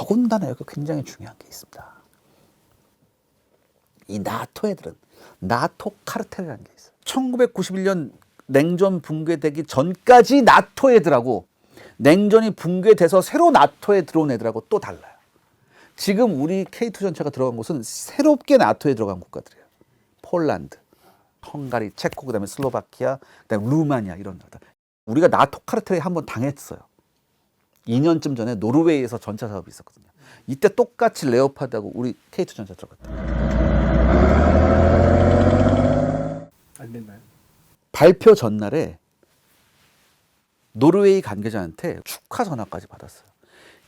더군다나 여기 굉장히 중요한 게 있습니다. 이 나토 애들은 나토 카르텔이라는 게 있어요. 1991년 냉전 붕괴되기 전까지 나토 애들하고 냉전이 붕괴돼서 새로 나토에 들어온 애들하고 또 달라요. 지금 우리 K2 전차가 들어간 곳은 새롭게 나토에 들어간 국가들이에요. 폴란드, 헝가리, 체코, 그다음에 슬로바키아, 그다음에 루마니아 이런 나라. 우리가 나토 카르텔에 한번 당했어요. 2년쯤 전에 노르웨이에서 전차 사업이 있었거든요. 이때 똑같이 레오파드하고 우리 K2 전차 들어갔다. 안 됐나요? 발표 전날에 노르웨이 관계자한테 축하 전화까지 받았어요.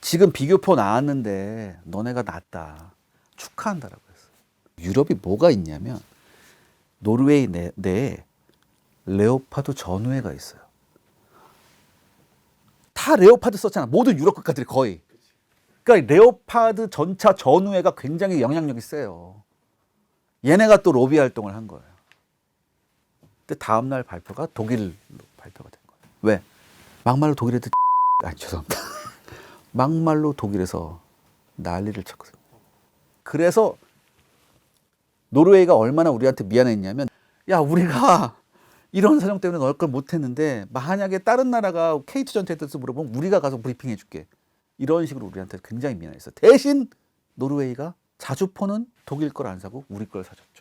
지금 비교표 나왔는데 너네가 낫다. 축하한다라고 했어요. 유럽이 뭐가 있냐면 노르웨이 내, 내에 레오파드 전후회가 있어요. 다 레오파드 썼잖아. 모든 유럽 국가들이 거의. 그러니까 레오파드 전차 전후회가 굉장히 영향력이 세요. 얘네가 또 로비 활동을 한 거예요. 근데 다음 날 발표가 독일로 발표가 된 거예요. 왜? 막말로 독일 애들 아니 죄송합니다. 막말로 독일에서 난리를 쳤거든요. 그래서 노르웨이가 얼마나 우리한테 미안했냐면 야 우리가 이런 사정 때문에 넣을 걸 못했는데 만약에 다른 나라가 K2 전투에 대해서 물어보면 우리가 가서 브리핑해 줄게. 이런 식으로 우리한테 굉장히 미안했어. 대신 노르웨이가 자주포는 독일 걸 안 사고 우리 걸 사줬다